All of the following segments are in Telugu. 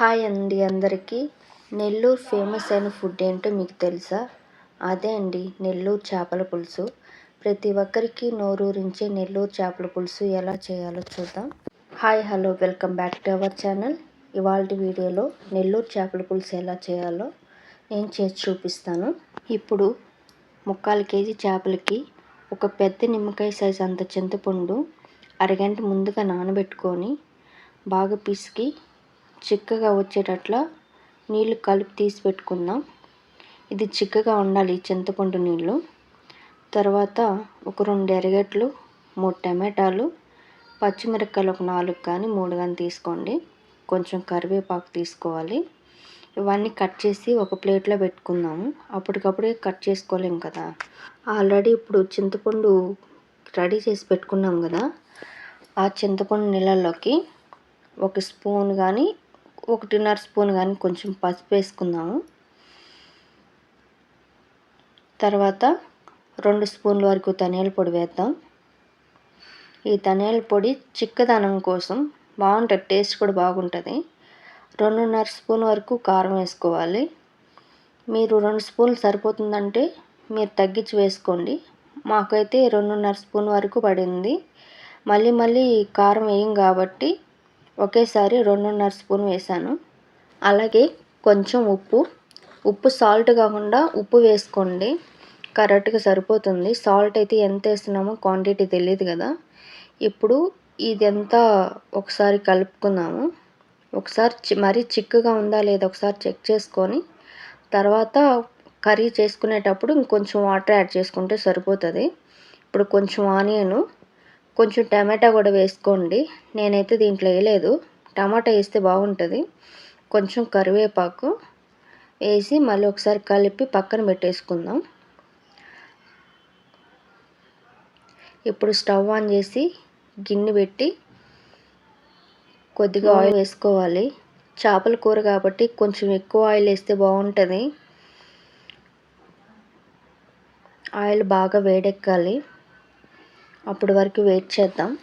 హాయ్ అండి అందరికీ. నెల్లూరు ఫేమస్ అయిన ఫుడ్ ఏంటో మీకు తెలుసా? అదే అండి నెల్లూరు చేపల పులుసు. ప్రతి ఒక్కరికి నోరూరించే నెల్లూరు చేపల పులుసు ఎలా చేయాలో చూద్దాం. Hi hello welcome back to our channel. ఇవాళ వీడియోలో నెల్లూరు చేపల పులుసు ఎలా చేయాలో నేను చేసి చూపిస్తాను. ఇప్పుడు ముక్కాలు కేజీ చేపలకి ఒక పెద్ద నిమ్మకాయ సైజ్ అంత చింతపండు అరగంట ముందుగా నానబెట్టుకొని బాగా పిసికి చిక్కగా వచ్చేటట్లా నీళ్ళు కలిపి తీసి పెట్టుకుందాం. ఇది చిక్కగా ఉండాలి చింతపండు నీళ్ళు తర్వాత ఒక రెండు ఎరగట్లు మూడు టమాటాలు పచ్చిమిరపకాయలు ఒక నాలుగు కానీ మూడు కానీ తీసుకోండి. కొంచెం కరివేపాకు తీసుకోవాలి. ఇవన్నీ కట్ చేసి ఒక ప్లేట్లో పెట్టుకుందాము. అప్పటికప్పుడే కట్ చేసుకోలేం కదా. ఆల్రెడీ ఇప్పుడు చింతపండు రెడీ చేసి పెట్టుకున్నాం కదా. ఆ చింతపండు నీళ్ళల్లోకి ఒక స్పూన్ కానీ ఒకటిన్నర స్పూన్ కానీ కొంచెం పసుపు వేసుకుందాము. తర్వాత రెండు స్పూన్ల వరకు ధనియాల పొడి వేద్దాం. ఈ ధనియాల పొడి చిక్కదనం కోసం బాగుంటుంది టేస్ట్ కూడా బాగుంటుంది. రెండున్నర స్పూన్ వరకు కారం వేసుకోవాలి. మీరు రెండు స్పూన్లు సరిపోతుందంటే మీరు తగ్గించి వేసుకోండి. మాకైతే రెండున్నర స్పూన్ వరకు పడింది. మళ్ళీ మళ్ళీ కారం వేయం కాబట్టి ఒకేసారి రెండున్నర స్పూన్ వేసాను అలాగే కొంచెం ఉప్పు. ఉప్పు సాల్ట్ కాకుండా ఉప్పు వేసుకోండి. కరెక్ట్గా సరిపోతుంది. సాల్ట్ అయితే ఎంత వేస్తున్నామో క్వాంటిటీ తెలియదు కదా. ఇప్పుడు ఇదంతా ఒకసారి కలుపుకుందాము. ఒకసారి మరీ చిక్కుగా ఉందా లేదా ఒకసారి చెక్ చేసుకొని తర్వాత కర్రీ చేసుకునేటప్పుడు ఇంకొంచెం వాటర్ యాడ్ చేసుకుంటే సరిపోతుంది. ఇప్పుడు కొంచెం ఆనియను కొంచెం టమాటా కూడా వేసుకోండి. నేనైతే దీంట్లో వేయలేదు. టమాటా వేస్తే బాగుంటుంది. కొంచెం కరివేపాకు వేసి మళ్ళీ ఒకసారి కలిపి పక్కన పెట్టేసుకుందాం. ఇప్పుడు స్టవ్ ఆన్ చేసి గిన్నె పెట్టి కొద్దిగా ఆయిల్ వేసుకోవాలి. చేపల కూర కాబట్టి కొంచెం ఎక్కువ ఆయిల్ వేస్తే బాగుంటుంది. ఆయిల్ బాగా వేడెక్కాలి. అప్పటి వరకు వెయిట్ చేద్దాం.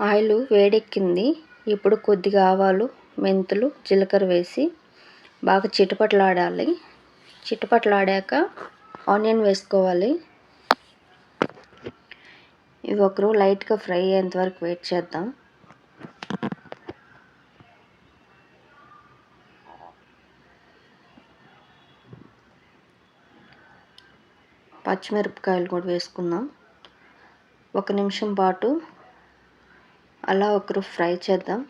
ఆయిల్ వేడెక్కింది. ఇప్పుడు కొద్దిగా ఆవాలు మెంతులు జీలకర్ర వేసి బాగా చిటపట్లాడాలి. చిటపట్లాడాక ఆనియన్ వేసుకోవాలి. ఇవి ఒకరు లైట్గా ఫ్రై అయ్యేంత వరకు వెయిట్ చేద్దాం. పచ్చిమిరపకాయలు కూడా వేసుకుందాం. ఒక నిమిషం పాటు అలా ఒకరు ఫ్రై చేద్దాం.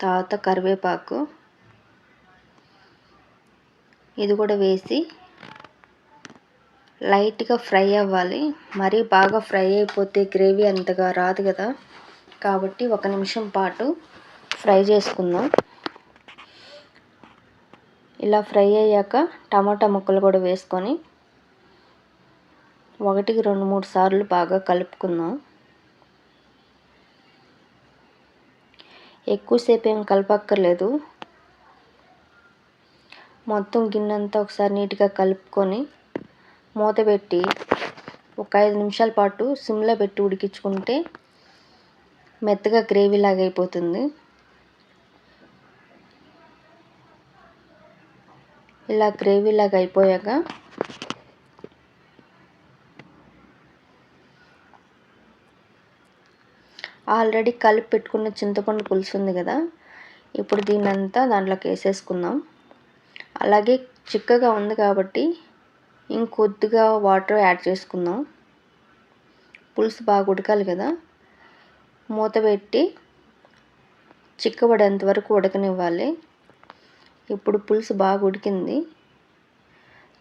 తర్వాత కరివేపాకు ఇది కూడా వేసి లైట్గా ఫ్రై అవ్వాలి. మరీ బాగా ఫ్రై అయిపోతే గ్రేవీ అంతగా రాదు కదా. కాబట్టి ఒక నిమిషం పాటు ఫ్రై చేసుకుందాం. ఇలా ఫ్రై అయ్యాక టమాటా ముక్కలు కూడా వేసుకొని ఒకటికి రెండు మూడు సార్లు బాగా కలుపుకుందాం. ఎక్కువసేపు ఏం కలపక్కర్లేదు. మొత్తం గిన్నెంతా ఒకసారి నీట్గా కలుపుకొని మూత పెట్టి ఒక ఐదు నిమిషాల పాటు సిమ్లో పెట్టి ఉడికించుకుంటే మెత్తగా గ్రేవీ లాగా అయిపోతుంది. ఇలా గ్రేవీ లాగా అయిపోయాక ఆల్రెడీ కలిపి పెట్టుకున్న చింతపండు పులుసు ఉంది కదా ఇప్పుడు దీన్నంతా దాంట్లోకి వేసేసుకుందాం. అలాగే చిక్కగా ఉంది కాబట్టి ఇంకొద్దిగా వాటర్ యాడ్ చేసుకుందాం. పులుసు బాగా ఉడకాలి కదా. మూత పెట్టి చిక్కబడేంత వరకు ఉడకనివ్వాలి. ఇప్పుడు పులుసు బాగా ఉడికింది.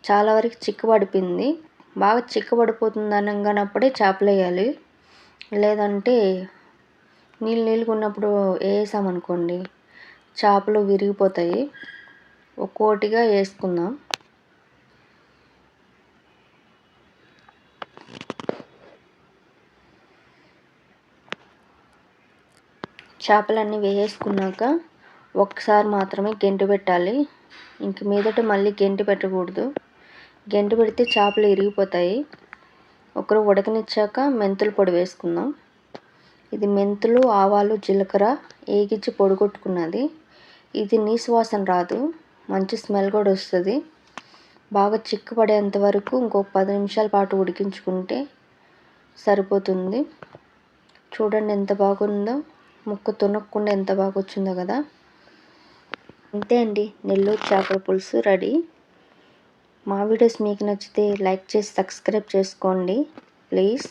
చాలా వరకు చిక్కబడిపోయింది. బాగా చిక్కబడిపోతుంది అనగానప్పుడే చేపలు వేయాలి లేదంటే నీళ్ళు నీళ్ళుగా ఉన్నప్పుడు వేసామనుకోండి చేపలు విరిగిపోతాయి. ఒక్కోటిగా వేసుకుందాం. చేపలన్నీ వేసుకున్నాక ఒక్కసారి మాత్రమే గెంటు పెట్టాలి. ఇంక మీదట మళ్ళీ గెంటు పెట్టకూడదు. గెంటు పెడితే చేపలు ఇరిగిపోతాయి ఒకరు ఉడకనిచ్చాక మెంతుల పొడి వేసుకుందాం. ఇది మెంతులు ఆవాలు జీలకర్ర ఏగిచ్చి పొడిగొట్టుకున్నది. ఇది నీసు వాసన రాదు. మంచి స్మెల్ కూడా వస్తుంది. బాగా చిక్కపడేంత వరకు ఇంకో పది నిమిషాల పాటు ఉడికించుకుంటే సరిపోతుంది. చూడండి ఎంత బాగుందో. ముక్క తునక్కుండా ఎంత బాగా వచ్చిందో కదా. అంతే అండి. నెల్లూరు చేపల పులుసు రెడీ. మా వీడియోస్ మీకు నచ్చితే లైక్ చేసి సబ్స్క్రైబ్ చేసుకోండి. ప్లీజ్.